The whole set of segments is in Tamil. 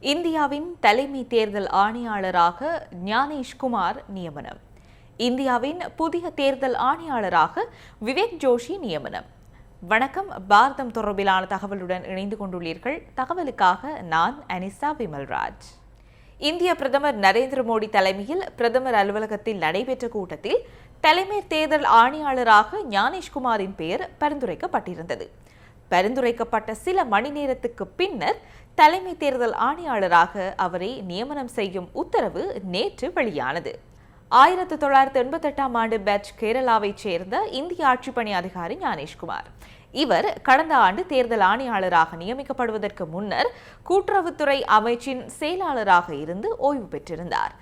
இந்தியாவின் தலைமை தேர்தல் ஆணையாளராக ஞானேஷ்குமார் நியமனம். இந்தியாவின் புதிய தேர்தல் ஆணையாளராக விவேக் ஜோஷி நியமனம். வணக்கம். பாரதம் தொடர்பிலான தகவலுடன் இணைந்து கொண்டுள்ளீர்கள். தகவலுக்காக நான் அனிசா விமல்ராஜ். இந்திய பிரதமர் நரேந்திர மோடி தலைமையில் பிரதமர் அலுவலகத்தில் நடைபெற்ற கூட்டத்தில் தலைமை தேர்தல் ஆணையாளராக ஞானேஷ்குமாரின் பெயர் பரிந்துரைக்கப்பட்டிருந்தது. பரிந்துரைக்கப்பட்ட சில மணி நேரத்துக்கு பின்னர் தலைமை தேர்தல் ஆணையாளராக அவரை நியமனம் செய்யும் உத்தரவு நேற்று வெளியானது. ஆயிரத்தி தொள்ளாயிரத்தி எண்பத்தெட்டாம் ஆண்டு பேட்ச் கேரளாவைச் சேர்ந்த இந்திய ஆட்சிப்பணி அதிகாரி ஞானேஷ்குமார். இவர் கடந்த ஆண்டு தேர்தல் ஆணையாளராக நியமிக்கப்படுவதற்கு முன்னர் கூட்டுறவுத்துறை அமைச்சின் செயலாளராக இருந்து ஓய்வு பெற்றிருந்தார்.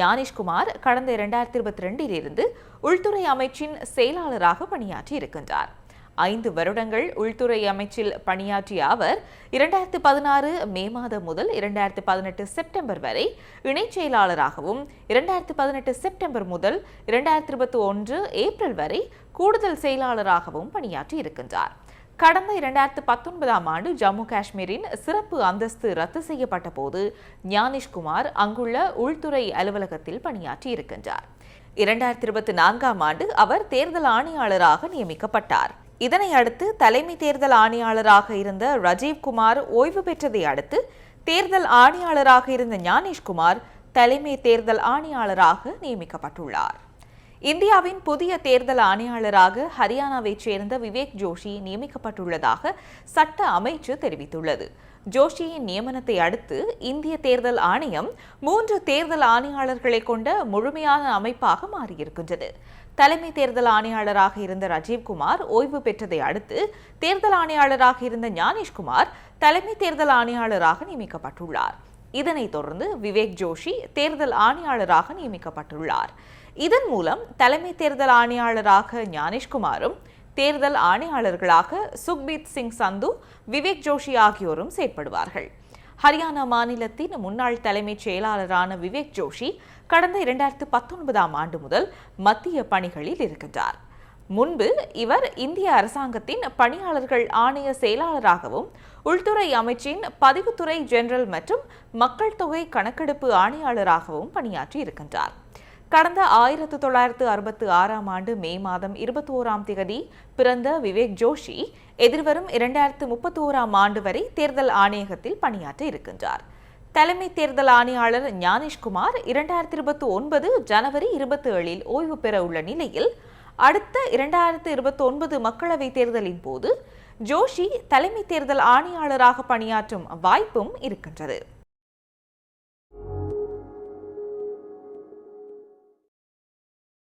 ஞானேஷ்குமார் கடந்த இரண்டாயிரத்தி இருபத்தி ரெண்டில் இருந்து உள்துறை அமைச்சின் செயலாளராக பணியாற்றி இருக்கின்றார் ஐந்து வருடங்கள் உள்துறை அமைச்சில் பணியாற்றிய அவர் இரண்டாயிரத்து பதினாறு மே மாதம் முதல் இரண்டாயிரத்து பதினெட்டு செப்டம்பர் வரை இணைச் செயலாளராகவும் இரண்டாயிரத்து பதினெட்டு செப்டம்பர் முதல் இரண்டாயிரத்தி இருபத்தி ஒன்று ஏப்ரல் வரை கூடுதல் செயலாளராகவும் பணியாற்றி இருக்கின்றார். கடந்த இரண்டாயிரத்து பத்தொன்பதாம் ஆண்டு ஜம்மு காஷ்மீரின் சிறப்பு அந்தஸ்து ரத்து செய்யப்பட்ட போது ஞானிஷ்குமார் அங்குள்ள உள்துறை அலுவலகத்தில் பணியாற்றி இருக்கின்றார். இரண்டாயிரத்தி இருபத்தி நான்காம் ஆண்டு அவர் தேர்தல் ஆணையாளராக நியமிக்கப்பட்டார். இதனை அடுத்து தலைமை தேர்தல் ஆணையாளராக இருந்த ரஜீவ்குமார் ஓய்வு பெற்றதை அடுத்து தேர்தல் ஆணையாளராக இருந்த ஞானேஷ்குமார் தலைமை தேர்தல் ஆணையாளராக நியமிக்கப்பட்டுள்ளார். இந்தியாவின் புதிய தேர்தல் ஆணையாளராக ஹரியானாவைச் சேர்ந்த விவேக் ஜோஷி நியமிக்கப்பட்டுள்ளதாக சட்ட அமைச்சு தெரிவித்துள்ளது. ஜோஷியின் நியமனத்தை அடுத்து இந்திய தேர்தல் ஆணையம் மூன்று தேர்தல் ஆணையாளர்களை கொண்ட முழுமையான அமைப்பாக மாறியிருக்கின்றது. தலைமை தேர்தல் ஆணையாளராக இருந்த ராஜீவ்குமார் ஓய்வு பெற்றதை அடுத்து தேர்தல் ஆணையாளராக இருந்த ஞானேஷ்குமார் தலைமை தேர்தல் ஆணையாளராக நியமிக்கப்பட்டுள்ளார். இதனைத் தொடர்ந்து விவேக் ஜோஷி தேர்தல் ஆணையாளராக நியமிக்கப்பட்டுள்ளார். இதன் மூலம் தலைமை தேர்தல் ஆணையாளராக ஞானேஷ்குமாரும் தேர்தல் ஆணையாளர்களாக சுக்பீத் சிங் சந்து விவேக் ஜோஷி ஆகியோரும் செயற்படுவார்கள். ஹரியானா மாநிலத்தின் முன்னாள் தலைமைச் செயலாளரான விவேக் ஜோஷி கடந்த இரண்டாயிரத்து பத்தொன்பதாம் ஆண்டு முதல் மத்திய பணிகளில் இருக்கின்றார். முன்பு இவர் இந்திய அரசாங்கத்தின் பணியாளர்கள் ஆணைய செயலாளராகவும் உள்துறை அமைச்சின் பதிவுத்துறை ஜெனரல் மற்றும் மக்கள் தொகை கணக்கெடுப்பு ஆணையாளராகவும் பணியாற்றி இருக்கின்றார். கடந்த ஆயிரத்து தொள்ளாயிரத்து அறுபத்து ஆறாம் ஆண்டு மே மாதம் இருபத்தி ஓராம் திகதி பிறந்த விவேக் ஜோஷி எதிர்வரும் இரண்டாயிரத்து முப்பத்தி ஓராம் ஆண்டு வரை தேர்தல் ஆணையகத்தில் பணியாற்ற இருக்கின்றார். தலைமை தேர்தல் ஆணையாளர் ஞானேஷ்குமார் இரண்டாயிரத்தி இருபத்தி ஒன்பது ஜனவரி இருபத்தி ஏழில் ஓய்வு பெற உள்ள நிலையில் அடுத்த இரண்டாயிரத்து இருபத்தி ஒன்பது மக்களவைத் தேர்தலின் போது ஜோஷி தலைமை தேர்தல் ஆணையாளராக பணியாற்றும் வாய்ப்பும் இருக்கின்றது.